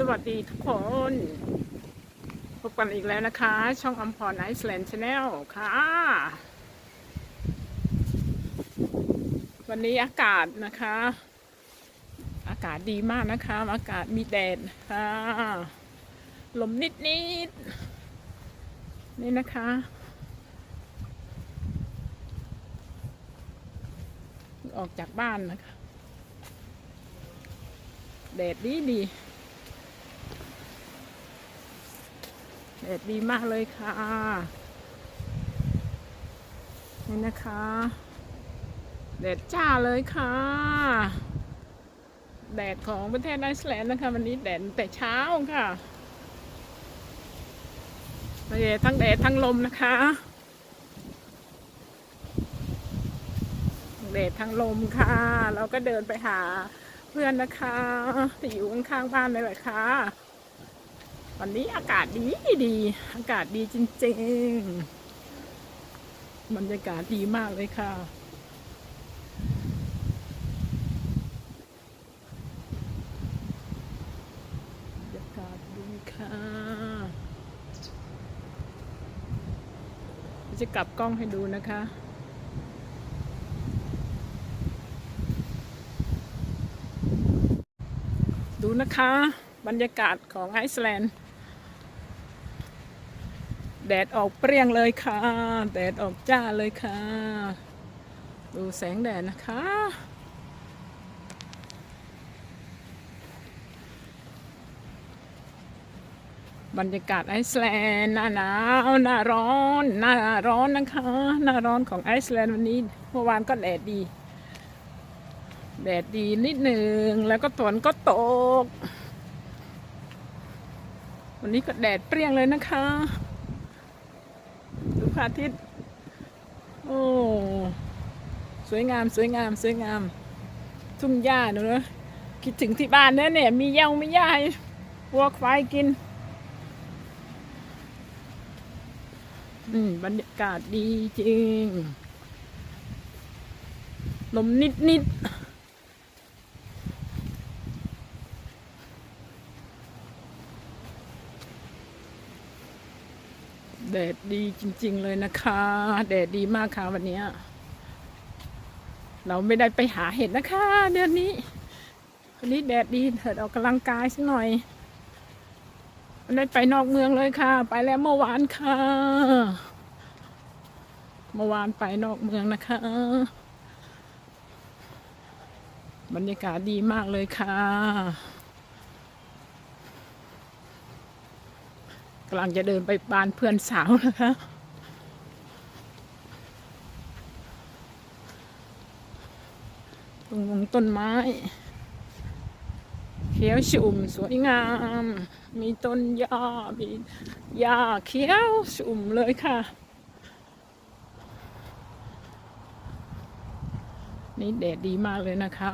สวัสดีทุกคน พบกันอีกแล้วนะคะ ช่องอัมพรไอซ์แลนด์ชาแนลค่ะ วันนี้อากาศนะคะ อากาศดีมากนะคะ อากาศมีแดดค่ะ ลมนิดนิดนี่นะคะ ออกจากบ้านนะคะ แดดดีดี แดดดีมากเลยค่ะ นี่นะคะ แดดจ้าเลยค่ะ แดดของประเทศไอซ์แลนด์นะคะ วันนี้แดดแต่เช้าค่ะไม่ใช่ทั้งแดดทั้งลมนะคะ แดดทั้งลมค่ะ เราก็เดินไปหาเพื่อนนะคะที่อยู่ข้างๆบ้านเลยแหละค่ะ วันนี้อากาศดีดี อากาศดีจริงๆบรรยากาศดีมากเลยค่ะ บรรยากาศดีค่ะ จะกลับกล้องให้ดูนะคะดูนะคะ บรรยากาศของไอซ์แลนด์ แดดออกเปรี้ยงเลยค่ะ แดดออกจ้าเลยค่ะ ดูแสงแดดนะคะ บรรยากาศไอซ์แลนด์หน้าหนาวหน้าร้อนหน้าร้อนนะคะ หน้าร้อนของไอซ์แลนด์วันนี้เมื่อวานก็แดดดี แดดดีนิดหนึ่งแล้วก็ฝนก็ตก วันนี้ก็แดดเปรี้ยงเลยนะคะ พระอาทิตย์ โอ้ สวยงามสวยงามสวยงาม ทุ่งหญ้าเนอะคิดถึงที่บ้านเนี่ยเนี่ย มีเหย้ามีหญ้าให้วัวควายกิน อืม บรรยากาศดีจริง ลมนิดนิด แดดดีจริง ๆ เลยนะคะ แดดดีมากค่ะวันนี้ เราไม่ได้ไปหาเห็ดนะคะ เดือนนี้วันนี้แดดดีเถิดออกกำลังกายสักหน่อยไม่ได้ไปนอกเมืองเลยค่ะ ไปแล้วเมื่อวานค่ะ เมื่อวานไปนอกเมืองนะคะ บรรยากาศดีมากเลยค่ะ กำลังจะเดินไปบ้านเพื่อนสาวนะคะตรงต้นไม้ เขียวชุ่มสวยงาม มีต้นหญ้ามีหญ้าเขียวชุ่มเลยค่ะ นี่แดดดีมากเลยนะคะ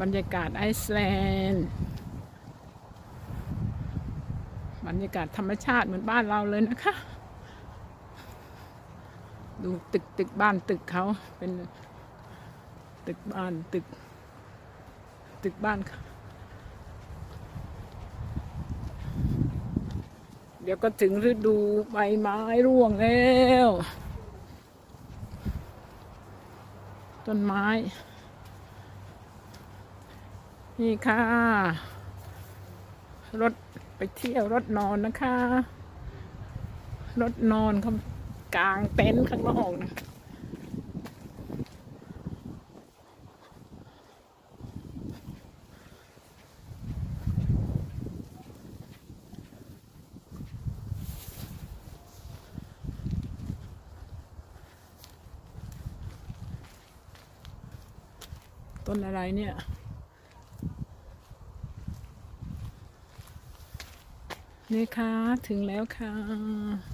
บรรยากาศไอซ์แลนด์ บรรยากาศธรรมชาติเหมือนบ้านเราเลยนะคะ ดูตึกตึกบ้านตึกเขาเป็นตึกบ้านตึก ตึกบ้านค่ะเดี๋ยวก็ถึงฤดูใบไม้ร่วงแล้ว ต้นไม้ นี่ค่ะ รถ เที่ยวรถนอนนะคะ รถนอนเขากลางเต็นท์ข้างนอกนะต้นอะไรเนี่ย นี่ค่ะถึงแล้วค่ะ